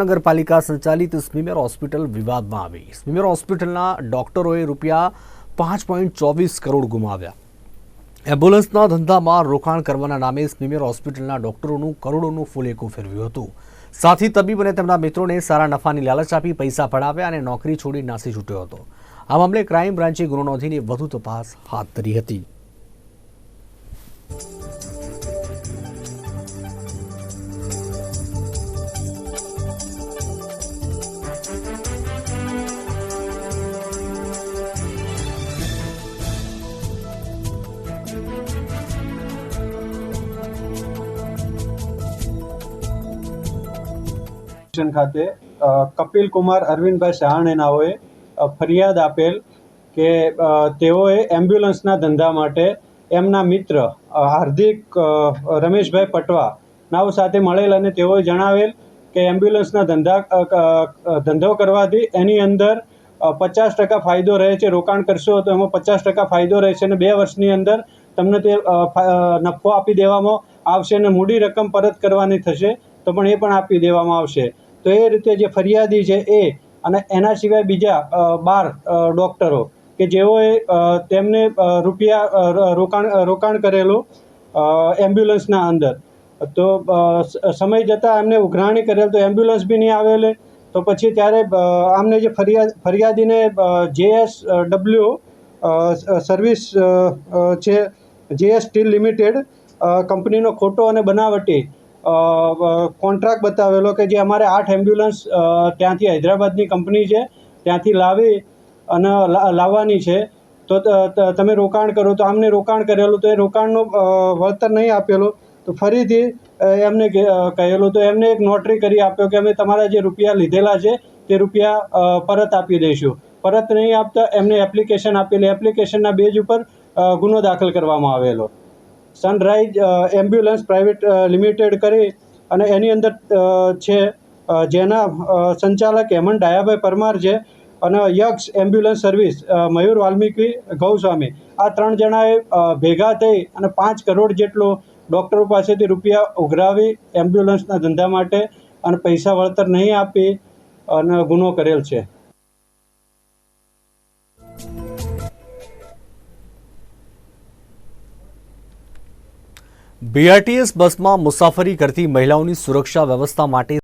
નગરપાલિકા સંચાલિત સ્મીમેર હોસ્પિટલ વિવાદમાં આવી. સ્મીમેર હોસ્પિટલના ડોક્ટરોએ રૂપિયા પાંચ પોઈન્ટ ચોવીસ કરોડ ગુમાવ્યા. એમ્બ્યુલન્સના ધંધામાં રોકાણ કરવાના નામે સ્મીમેર હોસ્પિટલના ડોક્ટરોનું કરોડોનું ફૂલેકું ફેરવ્યું હતું. સાથી તબીબ અને તેમના મિત્રોને સારા નફાની લાલચ આપી પૈસા પડાવ્યા અને નોકરી છોડી નાસી છૂટ્યો હતો. આ મામલે ક્રાઇમ બ્રાન્ચે ગુનો નોંધીને વધુ તપાસ હાથ ધરી હતી. સ્ટેશન ખાતે કપિલ કુમાર, અરવિંદભાઈ સહાણે નાઓએ ફરિયાદ આપેલ કે તેઓએ એમ્બ્યુલન્સના ધંધા માટે એમના મિત્ર હાર્દિક રમેશભાઈ પટવા નાઓ સાથે મળેલ અને તેઓએ જણાવેલ કે એમ્બ્યુલન્સના ધંધા ધંધો કરવાથી એની અંદર પચાસ ટકા ફાયદો રહે છે, રોકાણ કરશો તો એમાં પચાસ ટકા ફાયદો રહેશે અને બે વર્ષની અંદર તમને તે નફો આપી દેવામાં આવશે અને મૂડી રકમ પરત કરવાની થશે તો પણ એ પણ આપી દેવામાં આવશે. તો એ રીતે જે ફરિયાદી છે એ અને એના સિવાય બીજા બાર ડૉક્ટરો કે જેઓએ તેમને રૂપિયા રોકાણ રોકાણ કરેલું એમ્બ્યુલન્સના અંદર. તો સમય જતાં એમને ઉઘરાણી કરેલ, તો એમ્બ્યુલન્સ બી નહીં આવેલે. તો પછી ત્યારે આમને જે ફરિયાદ ફરિયાદીને જેએસ ડબલ્યુ સર્વિસ છે, જેએસ સ્ટીલ લિમિટેડ કંપનીનો ખોટો અને બનાવટી કોન્ટ્રાક્ટ બતાવેલો કે જે અમારે આઠ એમ્બ્યુલન્સ ત્યાંથી હૈદરાબાદની કંપની છે, ત્યાંથી લાવી અને લાવવાની છે. તો તમે રોકાણ કરો. તો આમને રોકાણ કરેલું, તો એ રોકાણનું વળતર નહીં આપેલું. તો ફરીથી એમને કહેલું. તો એમને એક નોટરી કરી આપ્યો કે અમે તમારા જે રૂપિયા લીધેલા છે, તે રૂપિયા પરત આપી દઈશું. પરત નહીં આપતા એમને એપ્લિકેશન આપેલી. એપ્લિકેશનના બેઝ ઉપર ગુનો દાખલ કરવામાં આવેલો. સનરાઈઝ એમ્બ્યુલન્સ પ્રાઇવેટ લિમિટેડ કરી અને એની અંદર છે જેના સંચાલક હેમંત ડાયાભાઈ પરમાર છે અને યક્ષ એમ્બ્યુલન્સ સર્વિસ મયુર વાલ્મીકી ગૌસ્વામી. આ ત્રણ જણાએ ભેગા થઈ અને પાંચ કરોડ જેટલો ડૉક્ટરો પાસેથી રૂપિયા ઉઘરાવી એમ્બ્યુલન્સના ધંધા માટે અને પૈસા વળતર નહીં આપી અને ગુનો કરેલ છે. બીઆરટીએસ બસમાં મુસાફરી કરતી મહિલાઓની સુરક્ષા વ્યવસ્થા માટે